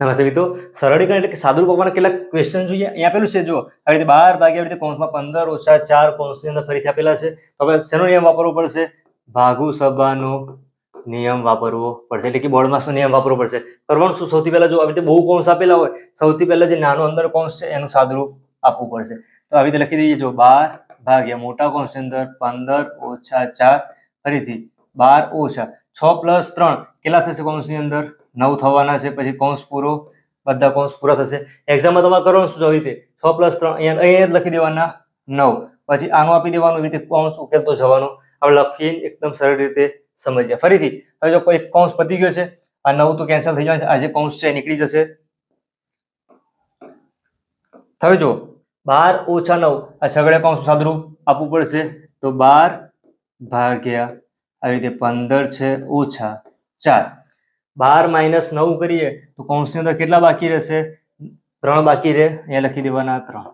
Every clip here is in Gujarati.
નમસ્તે મિત્રો સરળીકરણ એટલે કે સાદું રૂપમાં કેટલાક ક્વેશ્ચન જોઈએ. અહીંયા પેલું છે, જો, આવી રીતે બાર ભાગ્યા રીતે કૌંસમાં પંદર ઓછા ચાર કૌંસની અંદર ફરીથી આપેલા છે. તો આપણે શેનો નિયમ વાપરવો પડશે? ભાગુ સભાનો નિયમ વાપરવો પડશે. એટલે કે બોર્ડમાં નિયમ વાપરવો પડશે? કરવાનું શું? સૌથી પહેલાં જો આવી રીતે બહુ કૌંસ આપેલા હોય, સૌથી પહેલાં જે નાનો અંદર કૌંસ છે, એનું સાદુરૂપ આપવું પડશે. તો આવી રીતે લખી દઈએ, જો, બાર ભાગ્યા મોટા કૌંસની અંદર પંદર ઓછા ચાર ફરીથી બાર ઓછા છ પ્લસ ત્રણ કેટલા થશે કૌંસની અંદર? નવ થવાના છે, પછી કૌંસ પૂરો, બધા કૌંસ પૂરા થશે. એક્ઝામમાં તમારે કરવાનું શું આવી રીતે છ પ્લસ ત્રણ, અહીંયા અહીંયા લખી દેવાના નવ. પછી આનું આપી દેવાનું રીતે કૌંસ ઉકેલતો જવાનું. આપણે લખીને એકદમ સરળ રીતે સમજીએ. ફરીથી, હવે જો કોઈ કૌંસ પતી ગયો છે, આ નવ તો કેન્સલ થઈ જવાનું છે. આ જે કૌંસ છે નીકળી જશે. હવે જો, બાર ઓછા નવ. આ સગડે કૌંસ સાદુરૂપ આપવું પડશે. તો બાર ભાગ્યા, આવી રીતે પંદર છે, ઓછા ચાર. બાર માઇનસ નવ કરીએ તો કૌંસની અંદર કેટલા બાકી રહેશે? ત્રણ બાકી રહે, અહીંયા લખી દેવાના ત્રણ.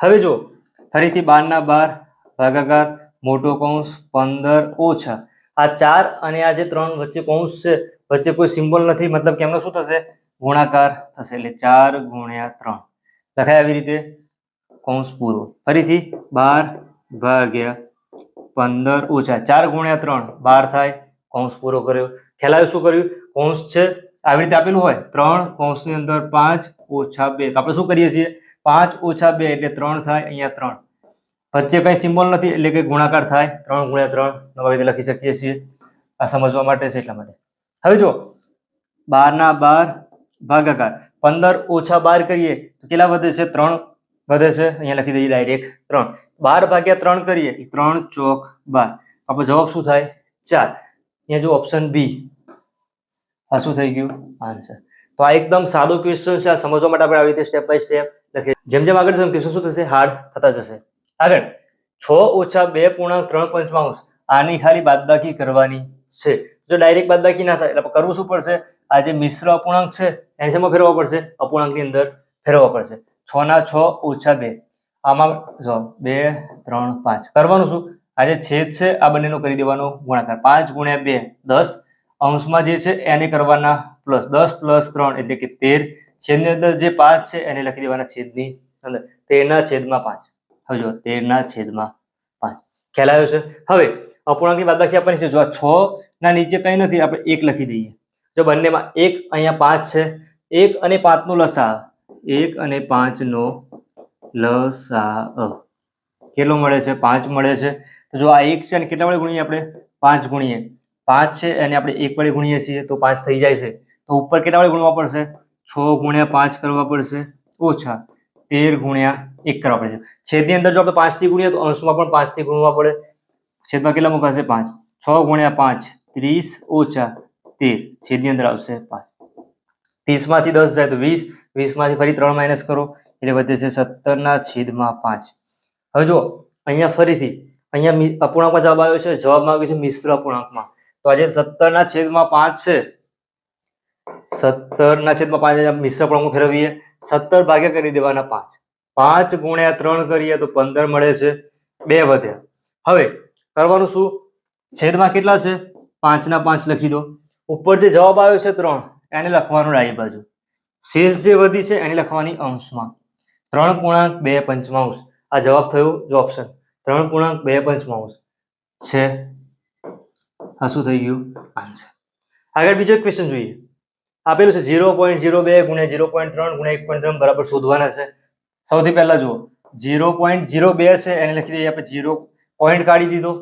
હવે જો ફરીથી બારના બાર, ભાગાકાર, મોટો કૌંસ, પંદર, ઓછા. આ ચાર અને આ જે ત્રણ વચ્ચે કૌંસ છે, વચ્ચે કોઈ સિમ્બોલ નથી, મતલબ કે એમનો શું થશે? ગુણાકાર થશે, એટલે ચાર ગુણ્યા ત્રણ. લખાય આવી રીતે, કૌંસ પૂરો. ફરીથી બાર ભાગ્યા પંદર ઓછા. ચાર ગુણ્યા ત્રણ, બાર થાય કૌંસ પૂરો કર્યો. ખ્યાલ આવ્યો શું કર્યું? કૌંસ છે, આવી રીતે આપેલું હોય. ત્રણ કૌંસની અંદર પાંચ ઓછા બે. તો આપણે શું કરીએ છીએ? પાંચ ઓછા બે એટલે ત્રણ થાય, અહીંયા ત્રણ. વચ્ચે કઈ સિમ્બોલ નથી, એટલે કે ગુણાકાર થાય. ત્રણ ગુણ્યા ત્રણ, નવા રીતે લખી શકીએ છીએ. આ સમજવા માટે છે એટલા માટે. હવે જો બારના બાર ભાગાકાર. પંદર ઓછા બાર કરીએ તો કેટલા વધે છે? ત્રણ વધે છે. અહીંયા લખી દઈએ ડાયરેક્ટ ત્રણ. બાર ભાગ્યા ત્રણ કરીએ એટલે ત્રણ ચોક બાર. આપણો જવાબ શું થાય? ચાર. અહીંયા જો ઓપ્શન બી આ શું થઈ ગયું? આન્સર તો આ એકદમ સાદો ક્વેશ્ચન છે, આ સમજવા માટે આપણે આવી રીતે સ્ટેપ બાય સ્ટેપ લખીએ. જેમ જેમ આગળ જશે ક્વેશ્ચન શું થશે? હાર્ડ થતા જશે. આગળ. છ ઓછા બે પૂર્ણાંક ત્રણ પંચમાંશ. આની ખાલી બાદબાકી કરવાની છે. જો ડાયરેક્ટ બાદબાકી ના થાય, એટલે કરવું શું પડશે? આ જે મિશ્ર અપૂર્ણાંક છે, એને શેમાં ફેરવવા પડશે? અપૂર્ણાંકની અંદર ફેરવવા પડશે. છ ના છ ઓછા બે. આમાં જો, બે, ત્રણ, પાંચ. કરવાનું શું? આ જે છેદ છે, આ બંનેનો કરી દેવાનો ગુણાકાર. પાંચ ગુણ્યા બે, દસ. અંશમાં જે છે, એને કરવાના પ્લસ દસ પ્લસ ત્રણ એટલે કે તેર. છેદની અંદર જે પાંચ છે, એને લખી દેવાના છેદની અંદર. તેરના છેદમાં પાંચ. હવે જો તેરના છેદમાં પાંચ. ખ્યાલ આવ્યો છે? હવે, અપૂર્ણાંકની બાદબાકી આપવાની છે. જો આ છ ના નીચે કંઈ નથી, આપણે એક લખી દઈએ. જો બંનેમાં એક અહીંયા પાંચ છે, એક અને પાંચનો લસા એક અને પાંચનો લસા કેટલો મળે છે? પાંચ મળે છે. જો આ એક છે અને કેટલા વડે ગુણીએ આપણે? પાંચ ગુણીએ. પાંચ છે અને આપણે એક વડે ગુણીએ છીએ તો પાંચ થઈ જાય છે. તો ઉપર કેટલા વડે ગુણવા પડશે? છ ગુણ્યા પાંચ કરવા પડશે. ઓછા તેર ગુણ્યા એક કરવા પડશે. છેદની અંદર જો આપણે પાંચથી ગુણીએ તો અંશમાં પણ પાંચથી ગુણવા પડે. છેદમાં કેટલા મુકાશે? પાંચ. છ ગુણ્યા પાંચ, ત્રીસ ઓછા તેર. છેદની અંદર આવશે પાંચ. ત્રીસમાંથી દસ જાય તો વીસ. વીસમાંથી ફરી ત્રણ માઇનસ કરો. એટલે વધે છે સત્તરના છેદમાં પાંચ. હવે જો અહીંયા ફરીથી અહીંયા અપૂર્ણાંકમાં જવાબ આવ્યો છે જવાબમાં આવ્યો છે મિશ્ર અપૂર્ણાંકમાં. તો આજે સત્તરના છેદમાં પાંચ છે. સત્તરના છેદમાં પાંચ મિશ્ર અપૂર્ણાંકમાં ફેરવીએ. સત્તર ભાગ્યા કરી દેવાના પાંચ. પાંચ ગુણ્યા ત્રણ કરીએ તો પંદર મળે છે બે વધ્યા. હવે કરવાનું શું? છેદમાં કેટલા છે? પાંચના પાંચ લખી દો. ઉપર જે જવાબ આવ્યો છે ત્રણ, એને લખવાનું ડાબી બાજુ. શેષ જે વધી છે એને લખવાની અંશમાં. ત્રણ પૂર્ણાંક બે પંચમાંશ. આ જવાબ થયો જો ઓપ્શન ત્રણ પૂર્ણાંક બે પંચમાંશ છે. આ શું થઈ ગયું? આન્સર આગળ બીજો ક્વેશ્ચન જોઈએ. આપેલું છે ઝીરો પોઈન્ટ ઝીરો બે ગુણ્યા ઝીરો પોઈન્ટ ત્રણ ગુણ્યા એક પોઈન્ટ ત્રણ બરાબર શોધવાના છે. સૌથી પહેલા જુઓ. ઝીરો પોઈન્ટ ઝીરો બે છે એને લખી દઈએ આપણે ઝીરો પોઈન્ટ કાઢી દીધો.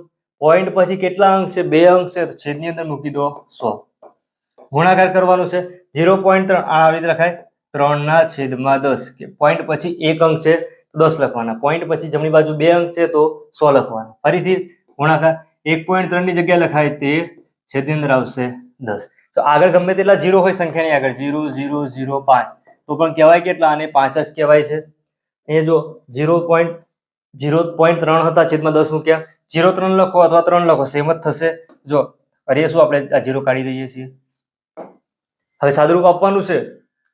પોઈન્ટ પછી કેટલા અંક છે? બે અંક છે તો છેદની અંદર મૂકી દો સો. ગુણાકાર કરવાનો છે. ઝીરો પોઈન્ટ ત્રણ આ આવી રીતે લખાય. ત્રણના છેદમાં દસ. કે પોઈન્ટ પછી એક અંક છે દસ લખવાના. પોઈન્ટ પછી જમણી બાજુ બે અંક છે તો સો લખવાના. ફરીથી ગુણાકાર. એક પોઈન્ટ ત્રણની જગ્યાએ લખાય તેર, છેદની અંદર આવશે દસ. તો આગળ ગમે તેટલા ઝીરો હોય સંખ્યાની આગળ ઝીરો ઝીરો ઝીરો પાંચ. તો પણ કહેવાય કેટલા? અને પાંચ જ કહેવાય છે. અહીંયા જો ઝીરો પોઈન્ટ ઝીરો પોઈન્ટ ત્રણ હતા, છેદમાં દસ મૂક્યા. ઝીરો ત્રણ લખો અથવા ત્રણ લખો સેમ જ થશે. જો અરે શું આપણે? આ ઝીરો કાઢી દઈએ છીએ. હવે સાદુરૂપ આપવાનું છે.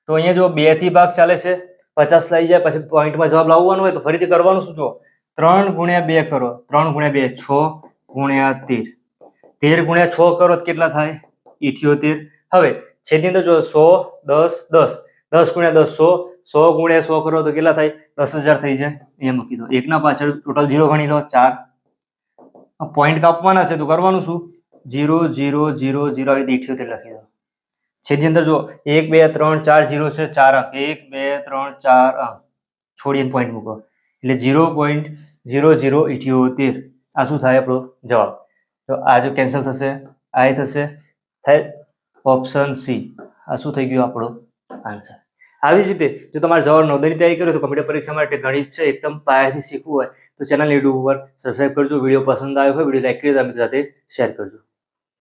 તો અહીંયા જો બેથી ભાગ ચાલે છે પચાસ લઈ જાય, પછી પોઈન્ટમાં જવાબ લાવવાનો હોય તો ફરીથી કરવાનું શું જો ત્રણ ગુણ્યા બે કરો. ત્રણ ગુણ્યા બે, છ ગુણ્યા તેર. તેર ગુણ્યા છ કરો કેટલા થાય? ઇઠ્યોતેર. હવે છેદની અંદર જો સો, દસ દસ. દસ ગુણ્યા દસ, સો. સો ગુણ્યા સો કરો તો કેટલા થાય? દસ હજાર થઈ જાય. અહીંયા મૂકી દો. એકના પાછળ ટોટલ જીરો ગણી લો ચાર. પોઈન્ટ કાપવાના છે તો કરવાનું શું? જીરો જીરો જીરો જીરો આવી રીતે ઇઠ્યોતેર લખી દો. છેદની અંદર જો એક, બે, ત્રણ, ચાર જીરો છે, ચાર અંક. એક, બે, ત્રણ, ચાર અંક. છોડીને પોઈન્ટ મૂકો. એટલે જીરો પોઈન્ટ જીરો જીરો ઇઠ્યોતેર. આ શું થાય આપણો જવાબ? તો આ જો કેન્સલ થશે, આ એ થશે, થાય ઓપ્શન સી આ શું થઈ ગયું આપણો આન્સર આવી જ રીતે જો તમારે જવાબ નોંધણી તૈયારી કરો તો કમ્પ્યુટર પરીક્ષા માટે ગણિત છે, એકદમ પાયાથી શીખવું હોય તો ચેનલ યુટ્યુબ ઉપર સબસ્ક્રાઇબ કરજો. વીડિયો પસંદ આવ્યો હોય, વીડિયો લાઈક કરી મિત્રો સાથે શેર કરજો.